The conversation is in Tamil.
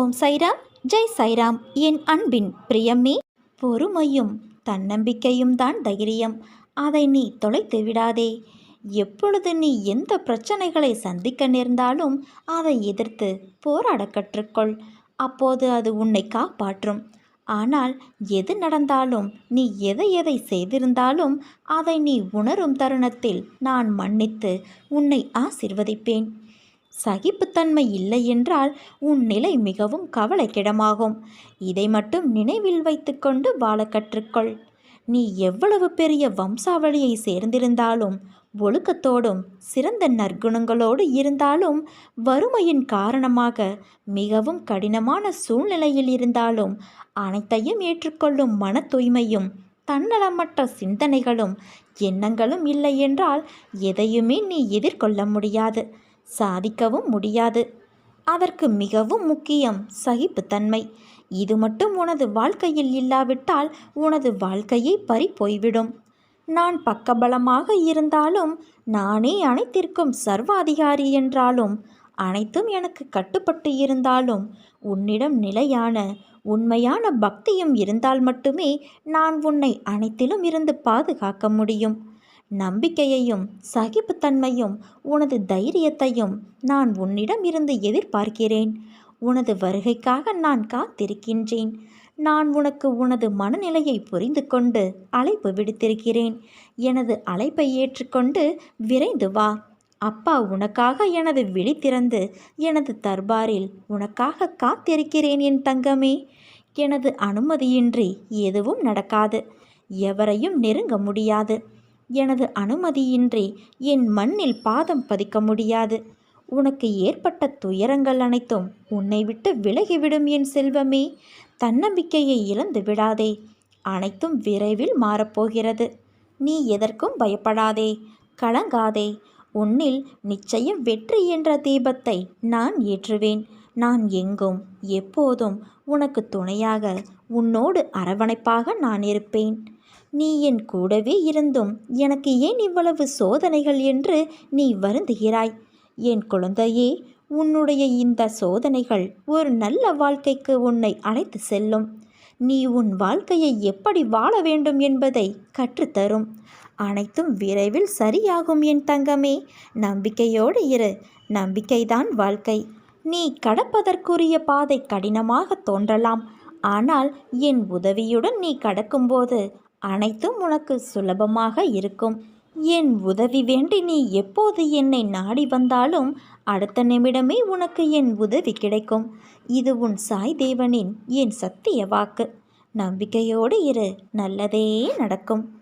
ஓம் சைராம் ஜெய் சைராம். என் அன்பின் பிரியமே பொறுமையும் தன்னம்பிக்கையும் தான் தைரியம். அதை நீ தொலைத்து விடாதே. எப்பொழுது நீ எந்த பிரச்சனைகளை சந்திக்க நேர்ந்தாலும் அதை எதிர்த்து போராட கற்றுக்கொள். அப்போது அது உன்னை காப்பாற்றும். ஆனால் எது நடந்தாலும் நீ எதை எதை செய்திருந்தாலும் அதை நீ உணரும் தருணத்தில் நான் மன்னித்து உன்னை ஆசிர்வதிப்பேன். சகிப்புத்தன்மை இல்லை என்றால் உன் நிலை மிகவும் கவலைக்கிடமாகும். இதை மட்டும் நினைவில் வைத்துக்கொண்டு வாழ கற்றுக்கொள். நீ எவ்வளவு பெரிய வம்சாவளியை சேர்ந்திருந்தாலும் ஒழுக்கத்தோடும் சிறந்த நற்குணங்களோடு இருந்தாலும் வறுமையின் காரணமாக மிகவும் கடினமான சூழ்நிலையில் இருந்தாலும் அனைத்தையும் ஏற்றுக்கொள்ளும் மன தூய்மையும் தன்னலமற்ற சிந்தனைகளும் எண்ணங்களும் இல்லை என்றால் எதையுமே நீ எதிர்கொள்ள முடியாது. சாதிக்கவும் முடியாது. அதற்கு மிகவும் முக்கியம் சகிப்புத்தன்மை. இது மட்டும் உனது வாழ்க்கையில் இல்லாவிட்டால் உனது வாழ்க்கையை பறி போய்விடும். நான் பக்கபலமாக இருந்தாலும் நானே அனைத்திற்கும் சர்வாதிகாரி என்றாலும் அனைத்தும் எனக்கு கட்டுப்பட்டு இருந்தாலும் உன்னிடம் நிலையான உண்மையான பக்தியும் இருந்தால் மட்டுமே நான் உன்னை அனைத்திலும் இருந்து பாதுகாக்க முடியும். நம்பிக்கையையும் சகிப்புத்தன்மையும் உனது தைரியத்தையும் நான் உன்னிடம் இருந்து எதிர்பார்க்கிறேன். உனது வருகைக்காக நான் காத்திருக்கின்றேன். நான் உனக்கு உனது மனநிலையை புரிந்து கொண்டு அழைப்பு விடுத்திருக்கிறேன். எனது அழைப்பை ஏற்றுக்கொண்டு விரைந்து வா. அப்பா உனக்காக எனது விழி திறந்து எனது தர்பாரில் உனக்காக காத்திருக்கிறேன் என் தங்கமே. எனது அனுமதியின்றி எதுவும் நடக்காது. எவரையும் நெருங்க முடியாது. எனது அனுமதியின்றி என் மண்ணில் பாதம் பதிக்க முடியாது. உனக்கு ஏற்பட்ட துயரங்கள் அனைத்தும் உன்னை விட்டு விலகிவிடும் என் செல்வமே. தன்னம்பிக்கையை இழந்து விடாதே. அனைத்தும் விரைவில் மாறப்போகிறது. நீ எதற்கும் பயப்படாதே. கலங்காதே. உன்னில் நிச்சயம் வெற்றி என்ற தீபத்தை நான் ஏற்றுவேன். நான் எங்கும் எப்போதும் உனக்கு துணையாக உன்னோடு அரவணைப்பாக நான் இருப்பேன். நீ என் கூடவே இருந்தும் எனக்கு ஏன் இவ்வளவு சோதனைகள் என்று நீ வருந்துகிறாய்? என் குழந்தையே உன்னுடைய இந்த சோதனைகள் ஒரு நல்ல வாழ்க்கைக்கு உன்னை அழைத்து செல்லும். நீ உன் வாழ்க்கையை எப்படி வாழ வேண்டும் என்பதை கற்றுத்தரும். அனைத்தும் விரைவில் சரியாகும் என் தங்கமே. நம்பிக்கையோடு இரு. நம்பிக்கைதான் வாழ்க்கை. நீ கடப்பதற்குரிய பாதை கடினமாக தோன்றலாம். ஆனால் என் உதவியுடன் நீ கடக்கும்போது அனைத்தும் உனக்கு சுலபமாக இருக்கும். என் உதவி வேண்டி நீ எப்போது என்னை நாடி வந்தாலும் அடுத்த நிமிடமே உனக்கு என் உதவி கிடைக்கும். இது உன் சாய் தேவனின் என் சத்திய வாக்கு. நம்பிக்கையோடு இரு நல்லதே நடக்கும்.